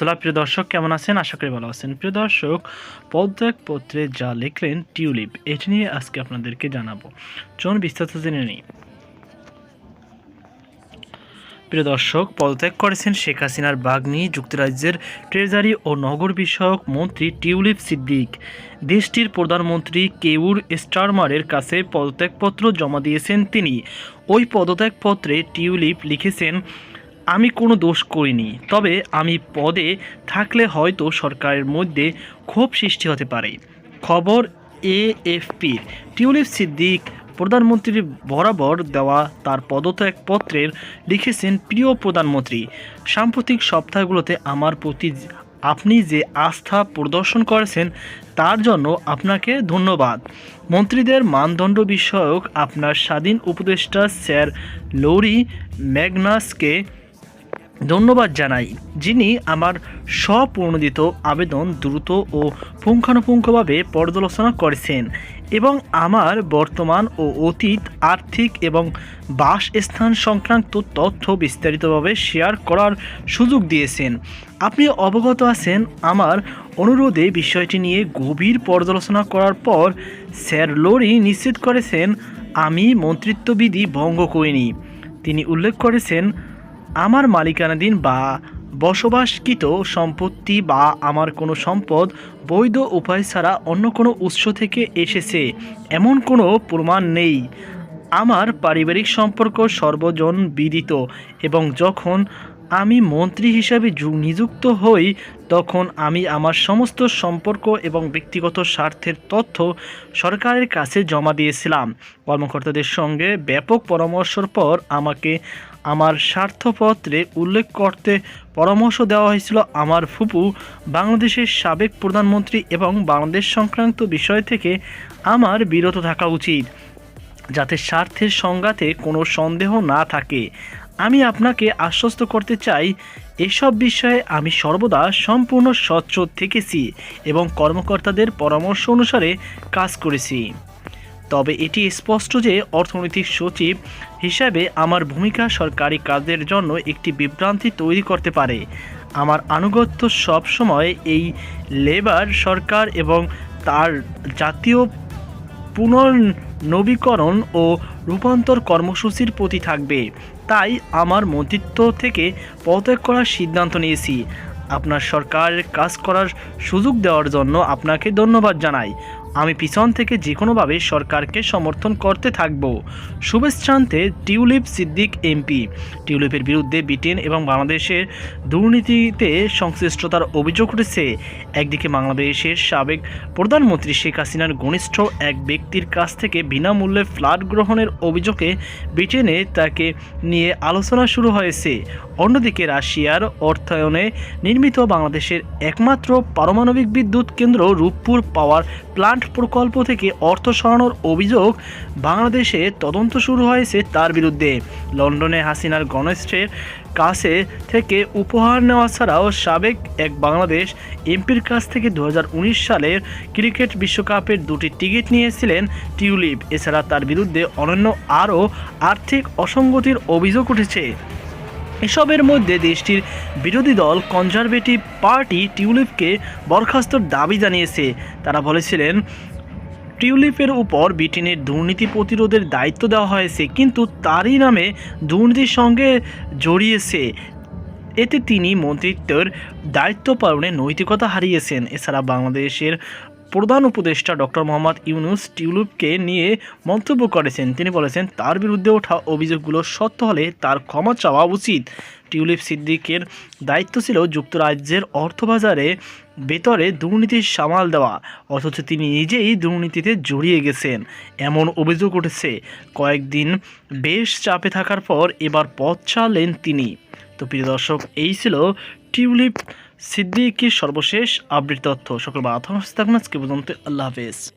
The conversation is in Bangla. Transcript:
রহমতুল্লাহ প্রিয় দর্শক, কেমন আছেন? আশা করি ভালো আছেন। প্রিয় দর্শক, পদত্যাগ পত্রে যা লিখলেন টিউলিপ, এটি নিয়ে আজকে আপনাদেরকে জানাব। চলুন বিস্তারিত জেনে নিই। প্রিয় দর্শক, পদত্যাগ করেছেন শেখ হাসিনার বাগ্নি, যুক্তরাজ্যের ট্রেজারি ও নগর বিষয়ক মন্ত্রী টিউলিপ সিদ্দিক। দেশটির প্রধানমন্ত্রী কেউর স্টারমারের কাছে পদত্যাগপত্র জমা দিয়েছেন তিনি। ওই পদত্যাগপত্রে টিউলিপ লিখেছেন আমি কোনো দোষ করিনি, তবে আমি পদে থাকলে হয়তো সরকারের মধ্যে ক্ষোভ সৃষ্টি হতে পারে। খবর এএফপির টিউলিপ সিদ্দিক, প্রধানমন্ত্রীর বরাবর দেওয়া তার পদত্যাগপত্রের লিখেছেন প্রিয় প্রধানমন্ত্রী। সাম্প্রতিক সপ্তাহগুলোতে আমার প্রতি আপনি যে আস্থা প্রদর্শন করেছেন, তার জন্য আপনাকে ধন্যবাদ। মন্ত্রীদের মানদণ্ড বিষয়ক আপনার স্বাধীন উপদেষ্টা স্যার লৌরি ম্যাগনাসকে ধন্যবাদ জানাই, যিনি আমার স্বপ্রণোদিত আবেদন দ্রুত ও পুঙ্খানুপুঙ্খভাবে পর্যালোচনা করেছেন এবং আমার বর্তমান ও অতীত আর্থিক এবং বাসস্থান সংক্রান্ত তথ্য বিস্তারিতভাবে শেয়ার করার সুযোগ দিয়েছেন। আপনি অবগত আছেন, আমার অনুরোধে বিষয়টি নিয়ে গভীর পর্যালোচনা করার পর স্যার লোরি নিশ্চিত করেছেন, আমি মন্ত্রিত্ববিধি ভঙ্গ করিনি। তিনি উল্লেখ করেছেন আমার মালিকানাধীন বা বসবাসকৃত সম্পত্তি বা আমার কোনো সম্পদ বৈধ উপায় ছাড়া অন্য কোনো উৎস থেকে এসেছে, এমন কোনো প্রমাণ নেই। আমার পারিবারিক সম্পর্ক সর্বজন বিদিত এবং যখন আমি মন্ত্রী হিসাবে নিযুক্ত হই, তখন আমি আমার সমস্ত সম্পর্ক এবং ব্যক্তিগত স্বার্থের তথ্য সরকারের কাছে জমা দিয়েছিলাম। কর্মকর্তাদের সঙ্গে ব্যাপক পরামর্শের পর আমাকে আমার স্বার্থপত্রে উল্লেখ করতে পরামর্শ দেওয়া হয়েছিল আমার ফুপু, বাংলাদেশের সাবেক প্রধানমন্ত্রী এবং বাংলাদেশ সংক্রান্ত বিষয় থেকে আমার বিরত থাকা উচিত, যাতে স্বার্থের সংঘাতে কোনো সন্দেহ না থাকে। আমি আপনাকে আশ্বস্ত করতে চাই, এসব বিষয়ে আমি সর্বদা সম্পূর্ণ স্বচ্ছ থেকেছি এবং কর্মকর্তাদের পরামর্শ অনুসারে কাজ করেছি। তবে এটি স্পষ্ট যে অর্থনৈতিক সচিব হিসাবে আমার ভূমিকা সরকারি কাজের জন্য একটি বিভ্রান্তি তৈরি করতে পারে। আমার আনুগত্য সবসময় এই লেবার সরকার এবং তার জাতীয় পুনর্নবীকরণ ও রূপান্তর কর্মসূচির প্রতি থাকবে। তাই আমার মন্ত্রিত্ব থেকে পদত্যাগ করার সিদ্ধান্ত নিয়েছি। আপনার সরকার কাজ করার সুযোগ দেওয়ার জন্য আপনাকে ধন্যবাদ জানাই। আমি পিছন থেকে যে কোনোভাবে সরকারকে সমর্থন করতে থাকব। শুভেচ্ছান্তে টিউলিপ সিদ্দিক এমপি। টিউলিপের বিরুদ্ধে ব্রিটেন এবং বাংলাদেশের দুর্নীতিতে সংশ্লিষ্টতার অভিযোগ উঠেছে। একদিকে বাংলাদেশের সাবেক প্রধানমন্ত্রী শেখ হাসিনার ঘনিষ্ঠ এক ব্যক্তির কাছ থেকে বিনামূল্যে ফ্ল্যাট গ্রহণের অভিযোগে ব্রিটেনে তাকে নিয়ে আলোচনা শুরু হয়েছে। অন্যদিকে রাশিয়ার অর্থায়নে নির্মিত বাংলাদেশের একমাত্র পারমাণবিক বিদ্যুৎ কেন্দ্র রূপপুর পাওয়ার প্লান্ট প্রকল্প থেকে অর্থ সরানোর অভিযোগ বাংলাদেশে তদন্ত শুরু হয়েছে তার বিরুদ্ধে। লন্ডনে হাসিনার গণেশের কাছে থেকে উপহার নেওয়া ছাড়াও সাবেক এক বাংলাদেশ এমপির কাছ থেকে দু হাজার উনিশ সালের ক্রিকেট বিশ্বকাপের দুটি টিকিট নিয়েছিলেন টিউলিপ। এছাড়া তার বিরুদ্ধে অনন্য আরও আর্থিক অসঙ্গতির অভিযোগ উঠেছে। এসবের মধ্যে দেশটির বিরোধী দল কনজারভেটিভ পার্টি টিউলিপকে বরখাস্তর দাবি জানিয়েছে। তারা বলেছিলেন, টিউলিপের উপর ব্রিটেনের দুর্নীতি প্রতিরোধের দায়িত্ব দেওয়া হয়েছে, কিন্তু তারই নামে দুর্নীতির সঙ্গে জড়িয়েছে। এতে তিনি মন্ত্রিত্বের দায়িত্ব পালনে নৈতিকতা হারিয়েছেন। এছাড়া বাংলাদেশের প্রধান উপদেষ্টা ডক্টর মোহাম্মদ ইউনুস টিউলিপকে নিয়ে মন্তব্য করেছেন। তিনি বলেছেন, তার বিরুদ্ধে ওঠা অভিযোগগুলো সত্য হলে তার ক্ষমা চাওয়া উচিত। টিউলিপ সিদ্দিকের দায়িত্ব ছিল যুক্তরাজ্যের অর্থবাজারে ভেতরে দুর্নীতির সামাল দেওয়া, অথচ তিনি নিজেই দুর্নীতিতে জড়িয়ে গেছেন। এমন অভিযোগ উঠেছে। কয়েকদিন বেশ চাপে থাকার পর এবার পথ চালেন তিনি। তো প্রিয় দর্শক, এই ছিল টিউলিপ সিদ্দিকির সর্বশেষ আপডেট তথ্য। সকল বা থাকুন আজকে পর্যন্ত। আল্লাহ হাফেজ।